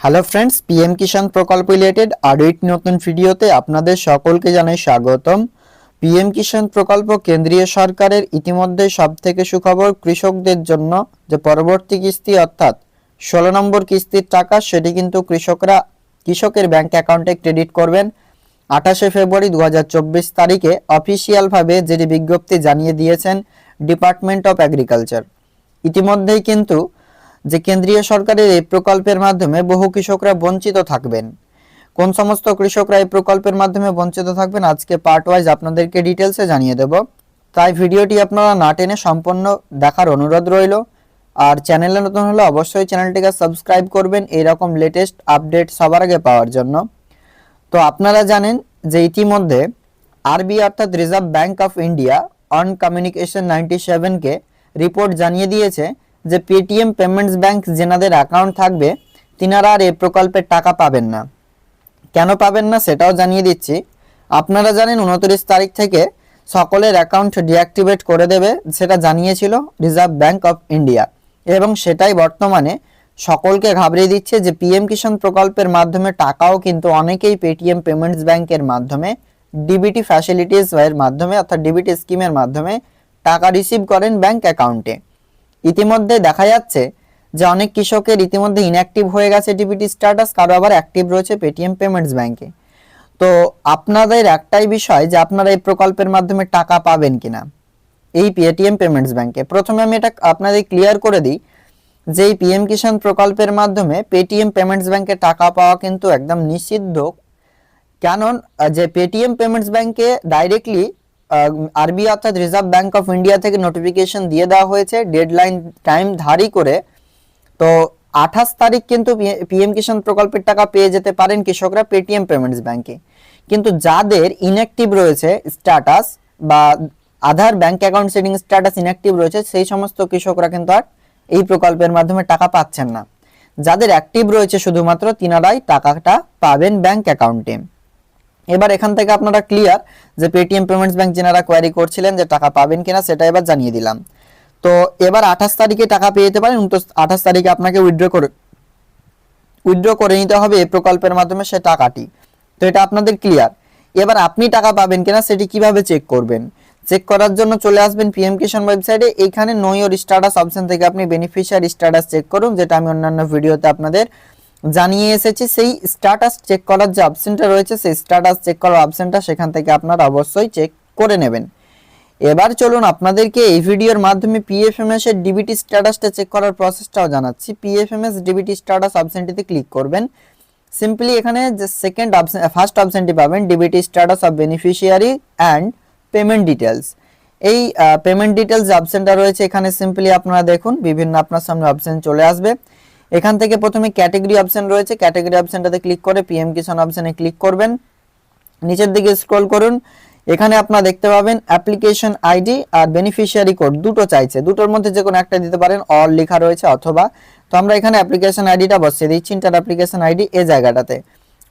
Hello friends PM কিষাণ প্রকল্প related আরও একটি নতুন ভিডিওতে আপনাদের সকলকে জানাই স্বাগতম। পিএম কিষাণ প্রকল্প কেন্দ্রীয় সরকারের ইতিমধ্যে সবথেকে সুখবর কৃষকদের জন্য যে পরবর্তী কিস্তি অর্থাৎ ষোলো নম্বর কিস্তির টাকা, সেটি কিন্তু কৃষকরা কৃষকের ব্যাংক অ্যাকাউন্টে ক্রেডিট করবেন। আঠাশে ফেব্রুয়ারি দু হাজার চব্বিশ তারিখে অফিসিয়ালভাবে যেটি বিজ্ঞপ্তি জানিয়ে দিয়েছেন ডিপার্টমেন্ট অফ এগ্রিকালচার ইতিমধ্যেই কিন্তু যে কেন্দ্রীয় সরকারের এই প্রকল্পের মাধ্যমে বহু কৃষকরা বঞ্চিত থাকবেন। কোন সমস্ত কৃষকরা এই প্রকল্পের মাধ্যমে বঞ্চিত থাকবেন, আজকে পার্ট ওয়াইজ আপনাদেরকে ডিটেলসে জানিয়ে দেব। তাই ভিডিওটি আপনারা না টেনে সম্পূর্ণ দেখার অনুরোধ রইল। আর চ্যানেলে নতুন হলে অবশ্যই চ্যানেলটিকে সাবস্ক্রাইব করবেন, এইরকম লেটেস্ট আপডেট সবার আগে পাওয়ার জন্য। তো আপনারা জানেন যে ইতিমধ্যে আরবি অর্থাৎ reserve bank of India on communication ninety সেভেনকে report জানিয়ে দিয়েছে যে পেটিএম পেমেন্টস ব্যাংক যেনাদের অ্যাকাউন্ট থাকবে, তিনারা আর এই প্রকল্পের টাকা পাবেন না। কেন পাবেন না সেটাও জানিয়ে দিচ্ছি। আপনারা জানেন উনত্রিশ তারিখ থেকে সকলের অ্যাকাউন্ট ডিঅ্যাক্টিভেট করে দেবে, সেটা জানিয়েছিল রিজার্ভ ব্যাংক অফ ইন্ডিয়া এবং সেটাই বর্তমানে সকলকে ঘাবড়িয়ে দিচ্ছে যে পিএম কিষাণ প্রকল্পের মাধ্যমে টাকাও কিন্তু অনেকেই পেটিএম পেমেন্টস ব্যাংকের মাধ্যমে ডিবিটি ফ্যাসিলিটিস এর মাধ্যমে অর্থাৎ ডিবিটি স্কিমের মাধ্যমে টাকা রিসিভ করেন ব্যাংক অ্যাকাউন্টে ইতিমধ্যে দেখা যাচ্ছে যে অনেক কৃষকের ইতিমধ্যে ইনঅ্যাক্টিভ হয়ে গেছে ডিবিটি স্ট্যাটাস কারও আবার অ্যাক্টিভ রয়েছে পেটিএম পেমেন্টস ব্যাংকে তো আপনাদের একটাই বিষয় যে আপনারা এই প্রকল্পের মাধ্যমে টাকা পাবেন কিনা এই পেটিএম পেমেন্টস ব্যাংকে প্রথমে আমি এটা আপনাদের ক্লিয়ার করে দিই যে এই পিএম কিষাণ প্রকল্পের মাধ্যমে পেটিএম পেমেন্টস ব্যাংকে টাকা পাওয়া কিন্তু একদম নিষিদ্ধ। কারণ যে পেটিএম পেমেন্টস ব্যাংকে ডাইরেক্টলি আরবি অর্থাৎ রিজার্ভ ব্যাংক অফ ইন্ডিয়া থেকে নোটিফিকেশন দিয়ে দেওয়া হয়েছে ডেডলাইন টাইম ধারি করে। তো আঠাশ তারিখ কিন্তু পিএম কিষাণ প্রকল্পের টাকা পেয়ে যেতে পারেন কৃষকরা পেটিএম পেমেন্টস ব্যাংকে কিন্তু যাদের ইনঅ্যাক্টিভ রয়েছে স্ট্যাটাস বা Aadhaar bank account setting status inactive রয়েছে, সেই সমস্ত কৃষকরা কিন্তু আর এই প্রকল্পের মাধ্যমে টাকা পাচ্ছেন না। যাদের অ্যাক্টিভ রয়েছে শুধুমাত্র, তিনারাই টাকাটা পাবেন ব্যাংক অ্যাকাউন্টে এবার এখান থেকে আপনারা ক্লিয়ার যে পেটিএম পেমেন্টস ব্যাংক যেনারা কোয়ারি করছিলেন যে টাকা পাবেন কিনা, সেটা এবার জানিয়ে দিলাম। তো এবার আঠাশ তারিখে টাকা পেয়ে যেতে পারেন আঠাশ তারিখে আপনাকে উইথড্র করে উইথড্র করে নিতে হবে এই প্রকল্পের মাধ্যমে সে টাকাটি। তো এটা আপনাদের ক্লিয়ার এবার আপনি টাকা পাবেন কিনা, সেটি কীভাবে চেক করবেন? চেক করার জন্য চলে আসবেন পিএম কিষাণ ওয়েবসাইটে এইখানে নো ইওর স্ট্যাটাস অপশন থেকে আপনি বেনিফিশিয়ারি স্ট্যাটাস চেক করুন, যেটা আমি অন্যান্য ভিডিওতে আপনাদের জানিয়ে এসেছি, সেই স্ট্যাটাস চেক করার যে অপশনটা রয়েছে, সেই স্ট্যাটাস চেক করার অপশনটা সেখান থেকে আপনারা অবশ্যই চেক করে নেবেন। এবার চলুন আপনাদেরকে এই ভিডিওর মাধ্যমে পিএফএমএস এর ডিবিটি স্ট্যাটাসটা চেক করার প্রসেসটাও জানাচ্ছি। পিএফএমএস ডিবিটি স্ট্যাটাস অপশনটিতে ক্লিক করবেন। সিম্পলি এখানে যে সেকেন্ড অপশন ফার্স্ট অপশনটি পাবেন DBT status of beneficiary and payment details এই পেমেন্ট ডিটেলস অপশনটা রয়েছে, এখানে সিম্পলি আপনারা দেখুন, বিভিন্ন আপনার সামনে অপশন চলে আসবে। এখান থেকে প্রথমে ক্যাটাগরি অপশন রয়েছে। ক্যাটাগরি অপশনটাতে ক্লিক করে পিএম কিষাণ অপশনে ক্লিক করবেন। নিচের দিকে স্ক্রল করুন। এখানে আপনারা দেখতে পাবেন অ্যাপ্লিকেশন আইডি আর বেনিফিশিয়ারি কোড দুটো চাইছে। দুটোর মধ্যে যে কোনো একটা দিতে পারেন অল লেখা রয়েছে অথবা। তো আমরা এখানে অ্যাপ্লিকেশন আইডিটা বসিয়ে দিচ্ছি ইন্টার অ্যাপ্লিকেশন আইডি এই জায়গাটাতে।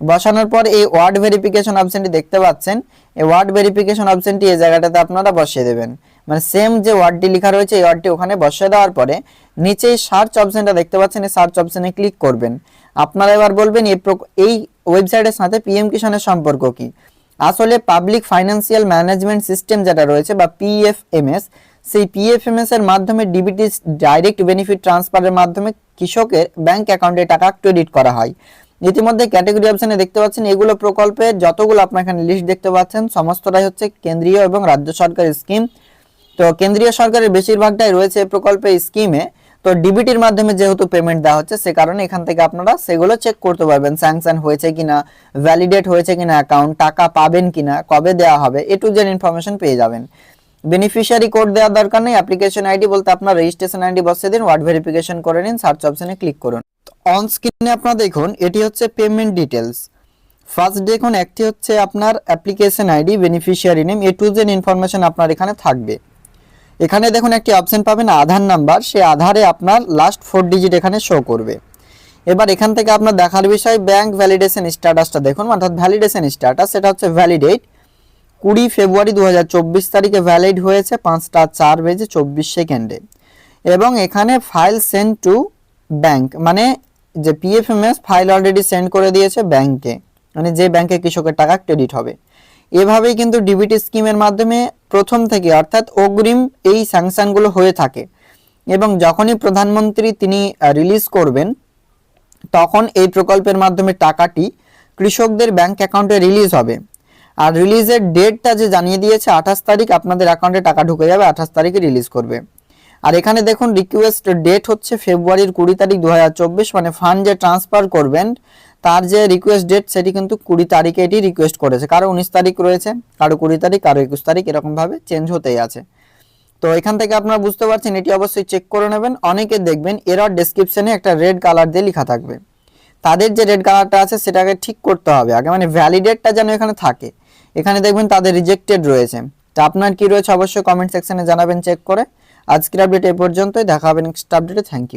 বসানোর পর এই ওয়ার্ড ভেরিফিকেশন অপশনটি দেখতে পাচ্ছেন। এই ওয়ার্ড ভেরিফিকেশন অপশনটি এই জায়গাটাতে আপনারা বসিয়ে দেবেন। মানে সেম যে ওয়ার্ডটি লেখা রয়েছে, এই ওয়ার্ডটি ওখানে বসিয়ে দেওয়ার পরে নিচে সার্চ অপশনটা দেখতে পাচ্ছেন, এই সার্চ অপশনে ক্লিক করবেন। আপনারা এবার বলবেন, এই ওয়েবসাইটের সাথে পিএম কিষানের সম্পর্ক কি? আসলে পাবলিক ফাইন্যান্সিয়াল ম্যানেজমেন্ট সিস্টেম যেটা রয়েছে বা পিএফএমএস সেই পিএফএমএস এর মাধ্যমে ডিবিটি ডাইরেক্ট বেনিফিট ট্রান্সফারের মাধ্যমে কৃষকের ব্যাংক অ্যাকাউন্টে টাকা ক্রেডিট করা হয়। ইতিমধ্যে ক্যাটাগরি অপশনে দেখতে পাচ্ছেন, এগুলো প্রকল্পের যতগুলো আপনার এখানে লিস্ট দেখতে পাচ্ছেন, সমস্তটাই হচ্ছে কেন্দ্রীয় এবং রাজ্য সরকারের স্কিম তো কেন্দ্রীয় সরকারের বেশিরভাগটাই রয়েছে এই প্রকল্পে স্কিমে তো ডিবিটির মাধ্যমে যেহেতু পেমেন্ট দেওয়া হচ্ছে, সে কারণে এখান থেকে আপনারা সেগুলো চেক করতে পারবেন স্যাংশন হয়েছে কিনা ভ্যালিডেট হয়েছে কিনা অ্যাকাউন্ট টাকা পাবেন কিনা, কবে দেওয়া হবে, এ টু ইনফরমেশন পেয়ে যাবেন। বেনিফিশিয়ারি কোড দেওয়ার দরকার নেই অ্যাপ্লিকেশন আইডি বলতে আপনার রেজিস্ট্রেশন আইডি বসিয়ে দিন ওয়ার্ড ভেরিফিকেশন করে নিন সার্চ অপশনে ক্লিক করুন। অন স্ক্রিনে আপনারা দেখুন, এটি হচ্ছে পেমেন্ট ডিটেলস ফার্স্ট দেখুন, একটি হচ্ছে আপনার application ID beneficiary name A to Z information আপনার এখানে থাকবে। এখানে দেখুন একটি অপশন পাবেন আধার নাম্বার সেই আধারে আপনার লাস্ট ফোর ডিজিট এখানে শো করবে। এবার এখান থেকে আপনার দেখার বিষয় ব্যাংক ভ্যালিডেশন স্ট্যাটাসটা দেখুন, অর্থাৎ ভ্যালিডেশন স্ট্যাটাস সেটা হচ্ছে ভ্যালিডেট কুড়ি ফেব্রুয়ারি দু হাজার চব্বিশ তারিখে ভ্যালিড হয়েছে পাঁচটা চার বেজে চব্বিশ সেকেন্ডে। এবং এখানে ফাইল সেন্ড টু ব্যাংক মানে যে পিএফএমএস ফাইল অলরেডি সেন্ড করে দিয়েছে ব্যাংকে মানে যে ব্যাংকে কৃষকের টাকা ক্রেডিট হবে। এভাবেই কিন্তু ডিবিটি স্কিমের মাধ্যমে প্রথম থেকে অর্থাৎ অগ্রিম এই স্যাংশনগুলো হয়ে থাকে। এবং যখনই প্রধানমন্ত্রী তিনি রিলিজ করবেন, তখন এই প্রকল্পের মাধ্যমে টাকাটি কৃষকদের ব্যাংক অ্যাকাউন্টে রিলিজ হবে। আর রিলিজের ডেটটা যে জানিয়ে দিয়েছে, আঠাশ তারিখ আপনাদের অ্যাকাউন্টে টাকা ঢুকে যাবে, আঠাশ তারিখে রিলিজ করবে। আর এখানে দেখুন রিকোয়েস্ট ডেট হচ্ছে ফেব্রুয়ারির কুড়ি তারিখ দু হাজার চব্বিশ মানে ফান্ড যে ট্রান্সফার করবেন তার যে রিকোয়েস্ট ডেট সেটি কিন্তু কুড়ি তারিখে এটি রিকোয়েস্ট করেছে। কারও উনিশ তারিখ রয়েছে, কারও কুড়ি তারিখ, কারও একুশ তারিখ, এরকমভাবে চেঞ্জ হতেই আছে। তো এখান থেকে আপনারা বুঝতে পারছেন, এটি অবশ্যই চেক করে নেবেন। অনেকে দেখবেন এরর ডেসক্রিপশনে একটা রেড কালার দিয়ে লেখা থাকবে। তাদের যে রেড কালারটা আছে, সেটাকে ঠিক করতে হবে আগে। মানে ভ্যালিডেটটা যেন এখানে থাকে। এখানে দেখবেন তাদের রিজেক্টেড রয়েছে। তা আপনার কি রয়েছে অবশ্যই কমেন্ট সেকশনে জানাবেন চেক করে। আজকের আপডেট এ পর্যন্তই। দেখা হবে নেক্সট আপডেটে থ্যাংক ইউ